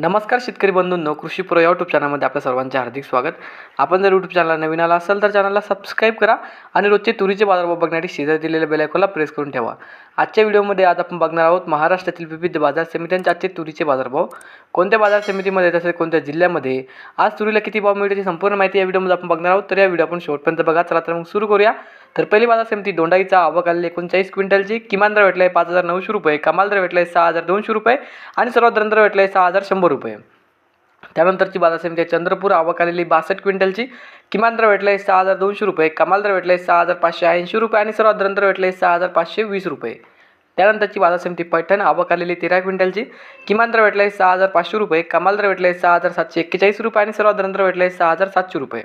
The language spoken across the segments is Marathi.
नमस्कार शेतकरी बंधूंनो कृषी प्रो या यूट्यूब चॅनलमध्ये आपल्या सर्वांचे हार्दिक स्वागत. आपण जर यूट्यूब चॅनलला नवीन आला असाल तर चॅनलला सबस्क्राईब करा आणि रोजचे तुरीचे बाजारभाव बघण्यासाठी शेजारी दिलेल्या बेलायकोला प्रेस करून ठेवा. आजच्या व्हिडिओमध्ये आज आपण बघणार आहोत महाराष्ट्रातील विविध बाजार समित्यांचे आजचे तुरीचे बाजारभाव. कोणत्या बाजार समितीमध्ये तसेच कोणत्या जिल्ह्यामध्ये? आज तुरीला किती भाव मिळते याची संपूर्ण माहिती या व्हिडिओमध्ये आपण बघणार आहोत. तर या व्हिडिओ आपण शेवटपर्यंत बघा. चला तर मग सुरू करूया. तर पहिली बाजार समिती दोंडाईचा आवक आलेली एकोणचाळीस क्विंटलची. किमान दर भेटला आहे पाच हजार नऊशे रुपये कमाल दर भेटला आहे सहा हजार दोनशे रुपये आणि सर्वात दर भेटला आहे सहा हजार शंभर रुपये. त्यानंतरची बाजार समिती आहे चंद्रपूर आवक आलेली बासष्ट क्विंटलची. किमान दर भेटला आहे सहा हजार दोनशे रुपये कमाल दर भेटला आहे सहा हजार पाचशे ऐंशी रुपये आणि सर्वात दर भेटले आहे सहा हजार पाचशे वीस रुपये. त्यानंतरची बाजार समिती पैठण आवक आलेली तेरा क्विंटलची. किमान दर भेटला आहे सहा हजार पाचशे रुपये कमाल दर भेटला आहे सहा हजार सातशे एक्केचाळीस रुपये आणि सर्वात दर भेटला आहे सहा हजार सातशे रुपये.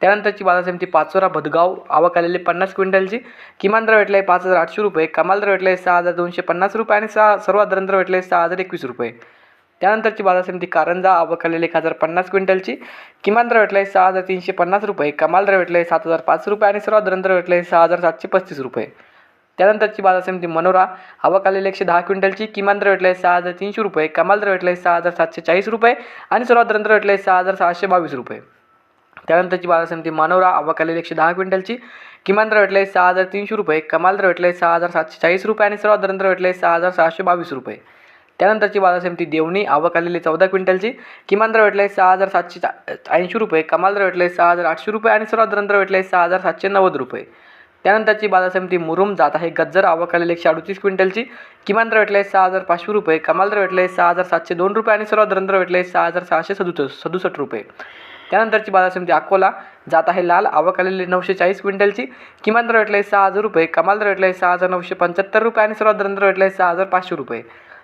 त्यानंतरची बाजार समिती पाचोरा भदगाव आवक आलेली पन्नास क्विंटलची. किमान दर भेटला आहे पाच हजार आठशे रुपये कमाल दर भेटला आहे सहा हजार दोनशे पन्नास रुपये आणि सहा सर्वात दर भेटला आहे सहा हजार एकवीस रुपये. त्यानंतरची बाजार समिती कारंजा आवक एक हजार पन्नास क्विंटलची. किमान दर भेटला आहे सहा हजार तीनशे पन्नास रुपये. कमाल दर भेटला आहे सात हजार पाच रुपये आणि सर्वात दरंतर भेटला आहे सहा हजार सातशे पस्तीस रुपये. त्यानंतरची बाजार समिती मनोरा आवक एकशे दहा क्विंटलची. किमान दर भेटला आहे सहा हजार तीनशे रुपये. कमाल दर भेटला आहे सहा हजार सातशे चाळीस रुपये आणि सर्वात दरंतर भेटला आहे सहा हजार सहाशे बावीस रुपये. त्यानंतरची बाजार समिती मनोरा आवक एकशे दहा क्विंटलची. किमान दर भेटले सहा हजार तीनशे रुपये. कमाल दर भेटले सहा हजार सातशे चाळीस रुपये आणि सर्वात दर भेटले सहा हजार सहाशे बावीस रुपये. त्यानंतरची बाजार समिती देवणी आवक आलेली चौदा क्विंटलची. किमान दर आहे सहा हजार सातशे ऐंशी रुपये कमाल दर भेटले सहा हजार आठशे रुपये आणि सर्वात दर भेटले सहा हजार सातशे नव्वद रुपये. त्यानंतरची बाजार समिती मुरुम जात आहे गज्जर आवक आलेली एकशे अडतीस क्विंटलची. किमान दर आहे सहा हजार पाचशे रुपये कमाल दर आहे सहा हजार सातशे दोन रुपये आणि सर्वात दर भेटले सहा हजार सहाशे सदुसष्ट सदुसष्ट रुपये. त्यानंतरची बाजार समिती अकोला जात आहे लाल आवक आलेली नऊशे चाळीस क्विंटलची. किमान दर आहे सहा हजार रुपये कमाल दर आहे सहा हजार नऊशे पंच्याहत्तर रुपये आणि सर्वात दर आहे सहा हजार पाचशे रुपये.